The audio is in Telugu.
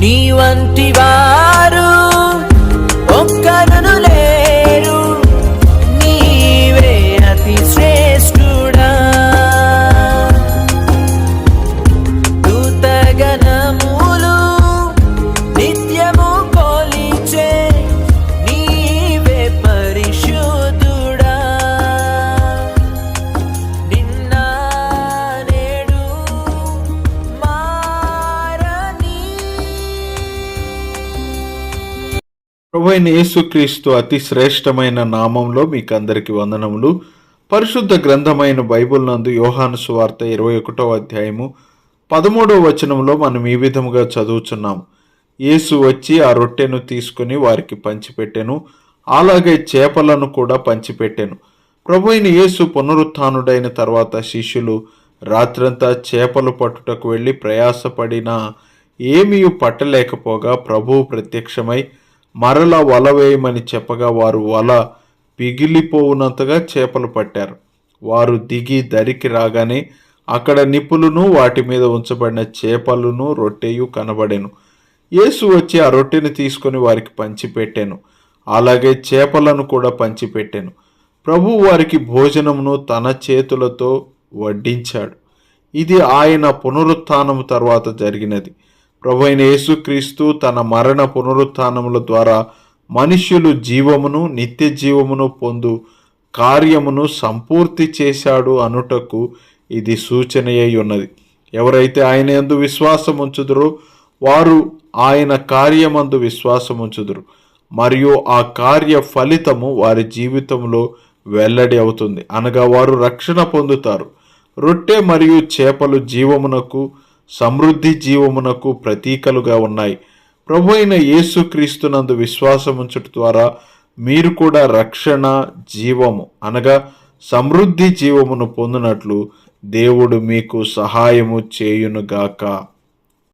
నీ వంటి వారు ప్రభు అయిన యేసుక్రీస్తు అతి శ్రేష్టమైన నామంలో మీకు అందరికి వందనములు. పరిశుద్ధ గ్రంథమైన బైబిల్ నందు యోహాను సువార్త ఇరవై ఒకటో అధ్యాయము పదమూడవ వచనంలో మనం ఈ విధముగా చదువుచున్నాం. యేసు వచ్చి ఆ రొట్టెను తీసుకుని వారికి పంచిపెట్టెను. అలాగే చేపలను కూడా పంచిపెట్టెను. ప్రభు అయిన యేసు పునరుత్థానుడైన తర్వాత శిష్యులు రాత్రంతా చేపలు పట్టుటకు వెళ్ళి ప్రయాసపడినా ఏమీ పట్టలేకపోగా ప్రభువు ప్రత్యక్షమై మరల వల వేయమని చెప్పగా వారు వల పిగిలిపోవునంతగా చేపలు పట్టారు. వారు దిగి దరికి రాగానే అక్కడ నిప్పులను వాటి మీద ఉంచబడిన చేపలను రొట్టెయు కనబడెను. యేసు వచ్చి ఆ రొట్టెను తీసుకొని వారికి పంచిపెట్టాను. అలాగే చేపలను కూడా పంచిపెట్టాను. ప్రభు వారికి భోజనమును తన చేతులతో వడ్డించాడు. ఇది ఆయన పునరుత్నం తర్వాత జరిగినది. ప్రభు అయిన యేసుక్రీస్తు తన మరణ పునరుత్థానముల ద్వారా మనుష్యులు జీవమును నిత్య జీవమును పొందు కార్యమును సంపూర్తి చేశాడు అనుటకు ఇది సూచనయై ఉన్నది ఎవరైతే ఆయన ఎందు విశ్వాసం ఉంచుదురో వారు ఆయన కార్యమందు విశ్వాసం ఉంచుదురు మరియు ఆ కార్య ఫలితము వారి జీవితంలో వెల్లడి అవుతుంది. అనగా వారు రక్షణ పొందుతారు. రొట్టె మరియు చేపలు జీవమునకు సమృద్ధి జీవమునకు ప్రతీకలుగా ఉన్నాయి. ప్రభు అయిన యేసుక్రీస్తునందు విశ్వాసముంచట ద్వారా మీరు కూడా రక్షణ జీవము అనగా సమృద్ధి జీవమును పొందినట్లు దేవుడు మీకు సహాయము చేయునుగాక.